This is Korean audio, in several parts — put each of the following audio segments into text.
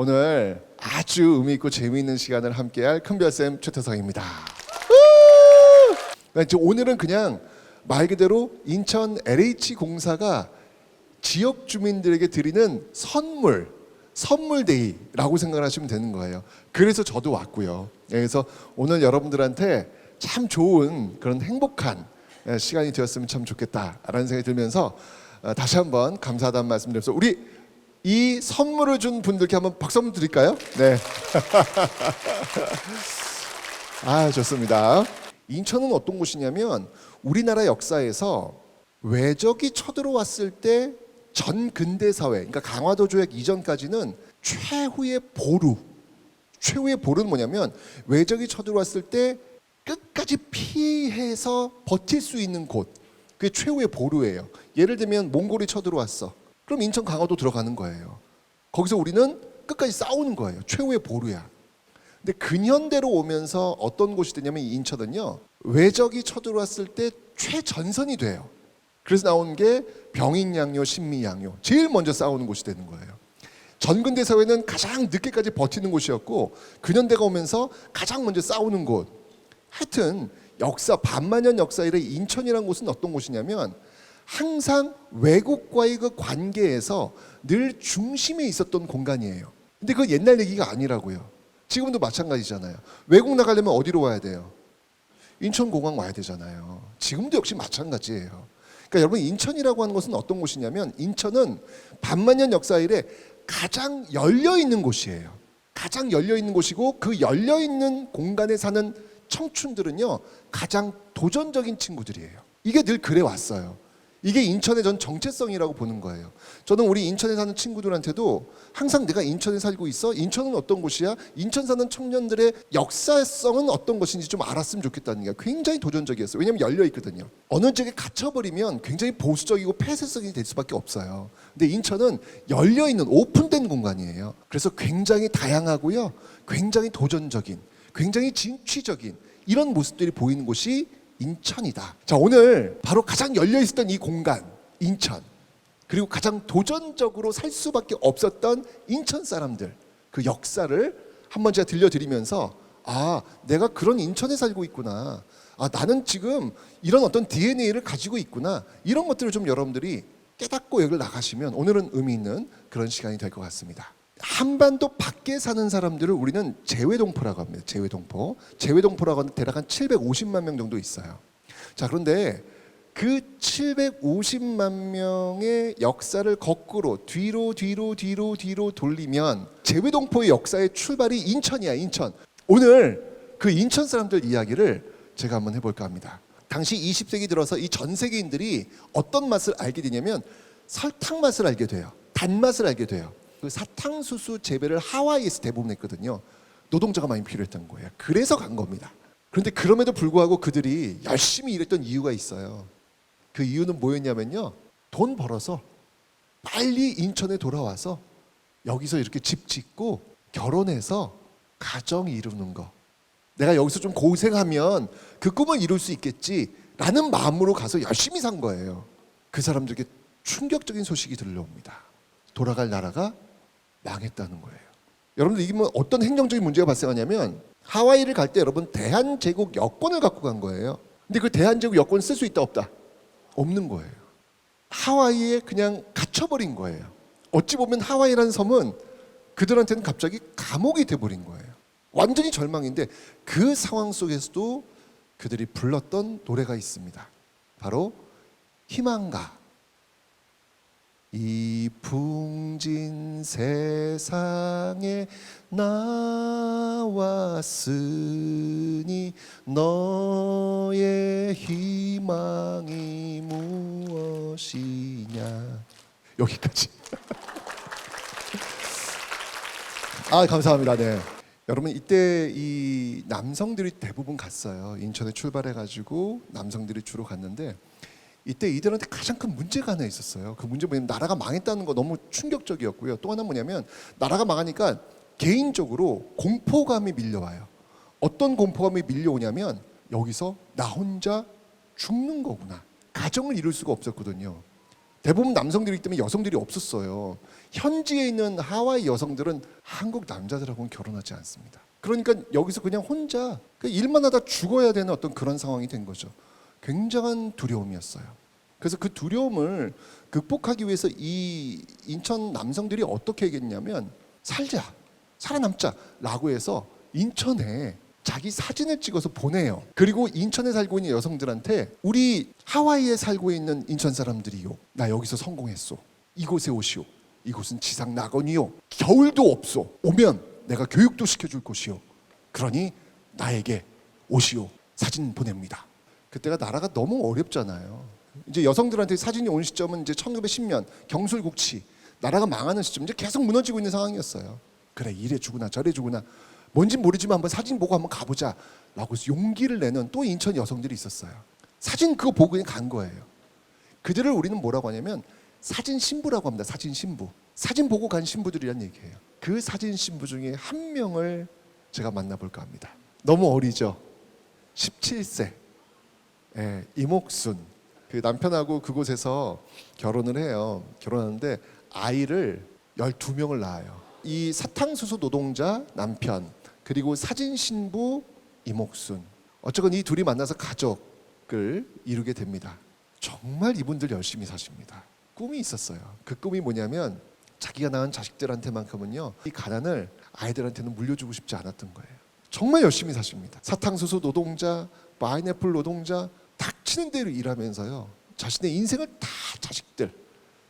오늘 아주 의미 있고 재미있는 시간을 함께할 큰별쌤 최태성입니다. 이제 오늘은 그냥 말 그대로 인천 LH 공사가 지역 주민들에게 드리는 선물, 선물데이라고 생각을 하시면 되는 거예요. 그래서 저도 왔고요. 예, 그래서 오늘 여러분들한테 참 좋은 그런 행복한 예, 시간이 되었으면 참 좋겠다라는 생각이 들면서 어, 다시 한번 감사하다는 말씀드려서 우리 이 선물을 준 분들께 한번 박수 한번 드릴까요? 네. 아 좋습니다. 인천은 어떤 곳이냐면 우리나라 역사에서 외적이 쳐들어왔을 때 전 근대 사회, 그러니까 강화도 조약 이전까지는 최후의 보루, 최후의 보루는 뭐냐면 외적이 쳐들어왔을 때 끝까지 피해서 버틸 수 있는 곳, 그게 최후의 보루예요. 예를 들면 몽골이 쳐들어왔어. 그럼 인천 강화도 들어가는 거예요. 거기서 우리는 끝까지 싸우는 거예요. 최후의 보루야. 근데 근현대로 오면서 어떤 곳이 되냐면 이 인천은요 외적이 쳐들어왔을 때 최전선이 돼요. 그래서 나온 게 병인양요, 신미양요 제일 먼저 싸우는 곳이 되는 거예요. 전근대 사회는 가장 늦게까지 버티는 곳이었고 근현대가 오면서 가장 먼저 싸우는 곳. 하여튼 역사 반만년 역사 이래 인천이라는 곳은 어떤 곳이냐면 항상 외국과의 그 관계에서 늘 중심에 있었던 공간이에요. 근데 그 옛날 얘기가 아니라고요. 지금도 마찬가지잖아요. 외국 나가려면 어디로 와야 돼요? 인천공항 와야 되잖아요. 지금도 역시 마찬가지예요. 그러니까 여러분 인천이라고 하는 것은 어떤 곳이냐면 인천은 반만년 역사 이래 가장 열려 있는 곳이에요. 가장 열려 있는 곳이고 그 열려 있는 공간에 사는 청춘들은요 가장 도전적인 친구들이에요. 이게 늘 그래 왔어요. 이게 인천의 전 정체성이라고 보는 거예요. 저는 우리 인천에 사는 친구들한테도 항상 내가 인천에 살고 있어. 인천은 어떤 곳이야? 인천 사는 청년들의 역사성은 어떤 것인지 좀 알았으면 좋겠다는 게 굉장히 도전적이었어요. 왜냐하면 열려 있거든요. 어느 쪽에 갇혀버리면 굉장히 보수적이고 폐쇄성이 될 수밖에 없어요. 근데 인천은 열려 있는 오픈된 공간이에요. 그래서 굉장히 다양하고요. 굉장히 도전적인, 굉장히 진취적인 이런 모습들이 보이는 곳이 인천이다. 자, 오늘 바로 가장 열려 있었던 이 공간, 인천. 그리고 가장 도전적으로 살 수밖에 없었던 인천 사람들, 그 역사를 한번 제가 들려드리면서 아, 내가 그런 인천에 살고 있구나. 아, 나는 지금 이런 어떤 DNA를 가지고 있구나. 이런 것들을 좀 여러분들이 깨닫고 여기를 나가시면 오늘은 의미 있는 그런 시간이 될 것 같습니다. 한반도 밖에 사는 사람들을 우리는 재외동포라고 합니다. 재외동포. 재외동포라고 하는 대략 한 750만 명 정도 있어요. 자, 그런데 그 750만 명의 역사를 거꾸로 뒤로 뒤로 뒤로 뒤로 돌리면 재외동포의 역사의 출발이 인천이야, 인천. 오늘 그 인천 사람들 이야기를 제가 한번 해볼까 합니다. 당시 20세기 들어서 이 전 세계인들이 어떤 맛을 알게 되냐면 설탕 맛을 알게 돼요. 단맛을 알게 돼요. 그 사탕수수 재배를 하와이에서 대부분 했거든요. 노동자가 많이 필요했던 거예요. 그래서 간 겁니다. 그런데 그럼에도 불구하고 그들이 열심히 일했던 이유가 있어요. 그 이유는 뭐였냐면요. 돈 벌어서 빨리 인천에 돌아와서 여기서 이렇게 집 짓고 결혼해서 가정 이루는 거. 내가 여기서 좀 고생하면 그 꿈을 이룰 수 있겠지라는 마음으로 가서 열심히 산 거예요. 그 사람들에게 충격적인 소식이 들려옵니다. 돌아갈 나라가 망했다는 거예요. 여러분들 이게 뭐 어떤 행정적인 문제가 발생하냐면 하와이를 갈 때 여러분 대한제국 여권을 갖고 간 거예요. 근데 그 대한제국 여권 쓸 수 있다 없다? 없는 거예요. 하와이에 그냥 갇혀버린 거예요. 어찌 보면 하와이라는 섬은 그들한테는 갑자기 감옥이 돼버린 거예요. 완전히 절망인데 그 상황 속에서도 그들이 불렀던 노래가 있습니다. 바로 희망가. 이 풍진 세상에 나왔으니 너의 희망이 무엇이냐? 여기까지. 아 감사합니다. 네. 여러분 이때 이 남성들이 대부분 갔어요. 인천에 출발해 가지고 남성들이 주로 갔는데 이때 이들한테 가장 큰 문제가 하나 있었어요. 그 문제 뭐냐면 나라가 망했다는 거 너무 충격적이었고요. 또 하나 뭐냐면 나라가 망하니까 개인적으로 공포감이 밀려와요. 어떤 공포감이 밀려오냐면 여기서 나 혼자 죽는 거구나. 가정을 이룰 수가 없었거든요. 대부분 남성들이기 때문에 여성들이 없었어요. 현지에 있는 하와이 여성들은 한국 남자들하고는 결혼하지 않습니다. 그러니까 여기서 그냥 혼자 그 일만 하다 죽어야 되는 어떤 그런 상황이 된 거죠. 굉장한 두려움이었어요. 그래서 그 두려움을 극복하기 위해서 이 인천 남성들이 어떻게 얘기했냐면 살자, 살아남자라고 해서 인천에 자기 사진을 찍어서 보내요. 그리고 인천에 살고 있는 여성들한테 우리 하와이에 살고 있는 인천 사람들이요. 나 여기서 성공했어. 이곳에 오시오. 이곳은 지상 낙원이요. 겨울도 없어. 오면 내가 교육도 시켜줄 곳이요. 그러니 나에게 오시오. 사진 보냅니다. 그때가 나라가 너무 어렵잖아요. 이제 여성들한테 사진이 온 시점은 이제 1910년 경술국치 나라가 망하는 시점 이제 계속 무너지고 있는 상황이었어요. 그래 이래 주구나 저래 주구나 뭔진 모르지만 한번 사진 보고 한번 가보자 라고 해서 용기를 내는 또 인천 여성들이 있었어요. 사진 그거 보고 그냥 간 거예요. 그들을 우리는 뭐라고 하냐면 사진 신부라고 합니다. 사진 신부. 사진 보고 간 신부들이란 얘기예요. 그 사진 신부 중에 한 명을 제가 만나볼까 합니다. 너무 어리죠. 17세. 예, 이목순. 그 남편하고 그곳에서 결혼을 해요. 결혼하는데 아이를 12명을 낳아요. 이 사탕수수 노동자 남편 그리고 사진 신부 이목순. 어쨌건 이 둘이 만나서 가족을 이루게 됩니다. 정말 이분들 열심히 사십니다. 꿈이 있었어요. 그 꿈이 뭐냐면 자기가 낳은 자식들한테만큼은요 이 가난을 아이들한테는 물려주고 싶지 않았던 거예요. 정말 열심히 사십니다. 사탕수수 노동자, 파인애플 노동자 닥치는 대로 일하면서요 자신의 인생을 다 자식들,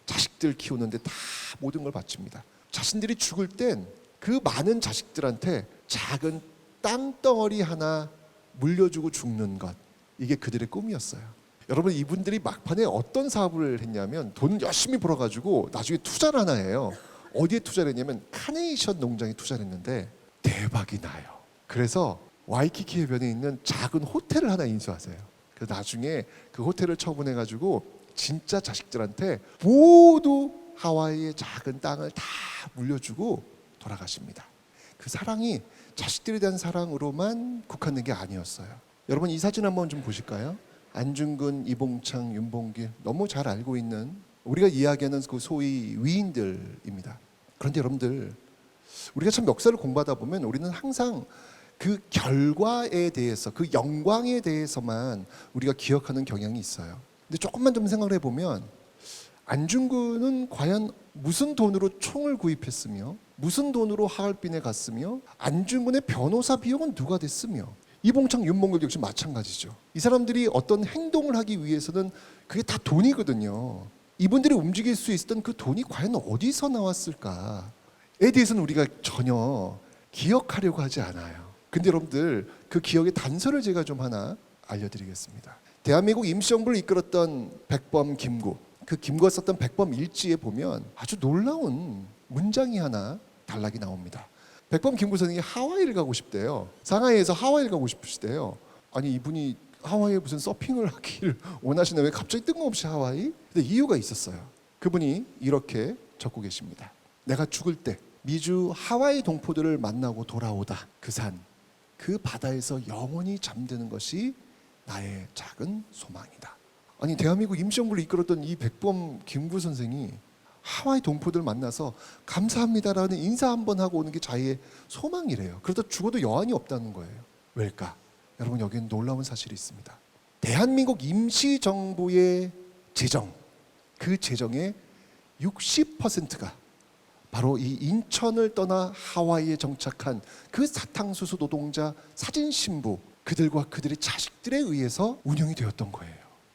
자식들 키우는데 다 모든 걸 바칩니다. 자신들이 죽을 땐 그 많은 자식들한테 작은 땅덩어리 하나 물려주고 죽는 것 이게 그들의 꿈이었어요. 여러분 이분들이 막판에 어떤 사업을 했냐면 돈 열심히 벌어가지고 나중에 투자를 하나 해요. 어디에 투자를 했냐면 카네이션 농장에 투자를 했는데 대박이 나요. 그래서 와이키키 해변에 있는 작은 호텔을 하나 인수하세요. 그래서 나중에 그 호텔을 처분해 가지고 진짜 자식들한테 모두 하와이의 작은 땅을 다 물려주고 돌아가십니다. 그 사랑이 자식들에 대한 사랑으로만 국한된 게 아니었어요. 여러분 이 사진 한번 좀 보실까요? 안중근, 이봉창, 윤봉길 너무 잘 알고 있는 우리가 이야기하는 그 소위 위인들입니다. 그런데 여러분들 우리가 참 역사를 공부하다 보면 우리는 항상 그 결과에 대해서 그 영광에 대해서만 우리가 기억하는 경향이 있어요. 근데 조금만 좀 생각을 해보면 안중근은 과연 무슨 돈으로 총을 구입했으며 무슨 돈으로 하얼빈에 갔으며 안중근의 변호사 비용은 누가 됐으며 이봉창 윤봉길 역시 마찬가지죠. 이 사람들이 어떤 행동을 하기 위해서는 그게 다 돈이거든요. 이분들이 움직일 수 있었던 그 돈이 과연 어디서 나왔을까에 대해서는 우리가 전혀 기억하려고 하지 않아요. 근데 여러분들 그 기억의 단서를 제가 좀 하나 알려드리겠습니다. 대한민국 임시정부를 이끌었던 백범 김구 그 김구가 썼던 백범 일지에 보면 아주 놀라운 문장이 하나 단락이 나옵니다. 백범 김구 선생이 하와이를 가고 싶대요. 상하이에서 하와이를 가고 싶으시대요. 아니 이분이 하와이에 무슨 서핑을 하기를 원하시나 왜 갑자기 뜬금없이 하와이? 근데 이유가 있었어요. 그분이 이렇게 적고 계십니다. 내가 죽을 때 미주 하와이 동포들을 만나고 돌아오다 그 산, 그 바다에서 영원히 잠드는 것이 나의 작은 소망이다. 아니 대한민국 임시정부를 이끌었던 이 백범 김구 선생이 하와이 동포들 만나서 감사합니다라는 인사 한 번 하고 오는 게 자기의 소망이래요. 그러다 죽어도 여한이 없다는 거예요. 왜일까? 여러분 여기는 놀라운 사실이 있습니다. 대한민국 임시정부의 재정, 그 재정의 60%가 바로 이 인천을 떠나 하와이에 정착한 그 사탕수수 노동자 사진 신부 그들과 그들의 자식들에 의해서 운영이 되었던 거예요.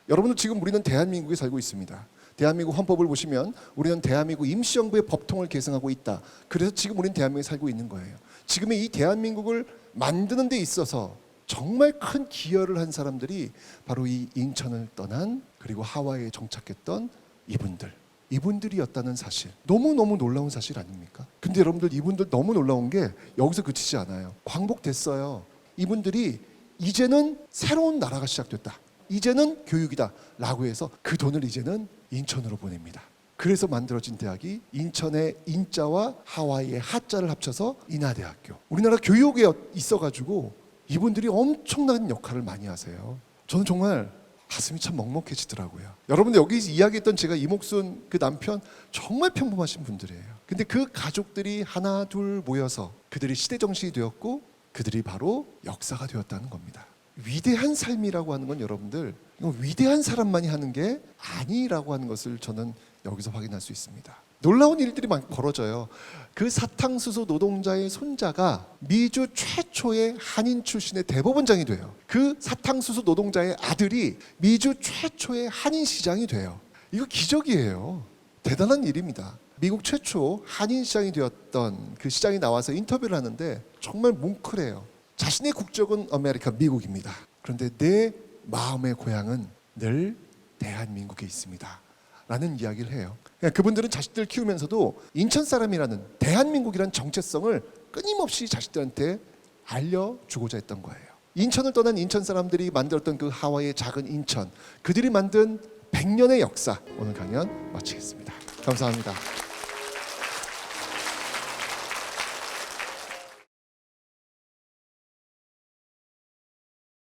여러분들 지금 우리는 대한민국에 살고 있습니다. 대한민국 헌법을 보시면 우리는 대한민국 임시정부의 법통을 계승하고 있다. 그래서 지금 우리는 대한민국에 살고 있는 거예요. 지금의 이 대한민국을 만드는 데 있어서 정말 큰 기여를 한 사람들이 바로 이 인천을 떠난 그리고 하와이에 정착했던 이분들. 이분들이었다는 사실. 너무너무 놀라운 사실 아닙니까? 근데 여러분들 이분들 너무 놀라운 게 여기서 그치지 않아요. 광복됐어요. 이분들이 이제는 새로운 나라가 시작됐다. 이제는 교육이다. 라고 해서 그 돈을 이제는 인천으로 보냅니다. 그래서 만들어진 대학이 인천의 인자와 하와이의 하자를 합쳐서 인하대학교. 우리나라 교육에 있어가지고 이분들이 엄청난 역할을 많이 하세요. 저는 정말 가슴이 참 먹먹해지더라고요. 여러분들 여기 이야기했던 제가 이목순 그 남편 정말 평범하신 분들이에요. 근데 그 가족들이 하나 둘 모여서 그들이 시대 정신이 되었고 그들이 바로 역사가 되었다는 겁니다. 위대한 삶이라고 하는 건 여러분들 위대한 사람만이 하는 게 아니라고 하는 것을 저는 여기서 확인할 수 있습니다. 놀라운 일들이 많이 벌어져요. 그 사탕수수 노동자의 손자가 미주 최초의 한인 출신의 대법원장이 돼요. 그 사탕수수 노동자의 아들이 미주 최초의 한인 시장이 돼요. 이거 기적이에요. 대단한 일입니다. 미국 최초 한인 시장이 되었던 그 시장이 나와서 인터뷰를 하는데 정말 뭉클해요. 자신의 국적은 아메리카 미국입니다. 그런데 내 마음의 고향은 늘 대한민국에 있습니다. 라는 이야기를 해요. 그러니까 그분들은 자식들 키우면서도 인천 사람이라는 대한민국이라는 정체성을 끊임없이 자식들한테 알려주고자 했던 거예요. 인천을 떠난 인천 사람들이 만들었던 그 하와이의 작은 인천, 그들이 만든 100년의 역사 오늘 강연 마치겠습니다. 감사합니다.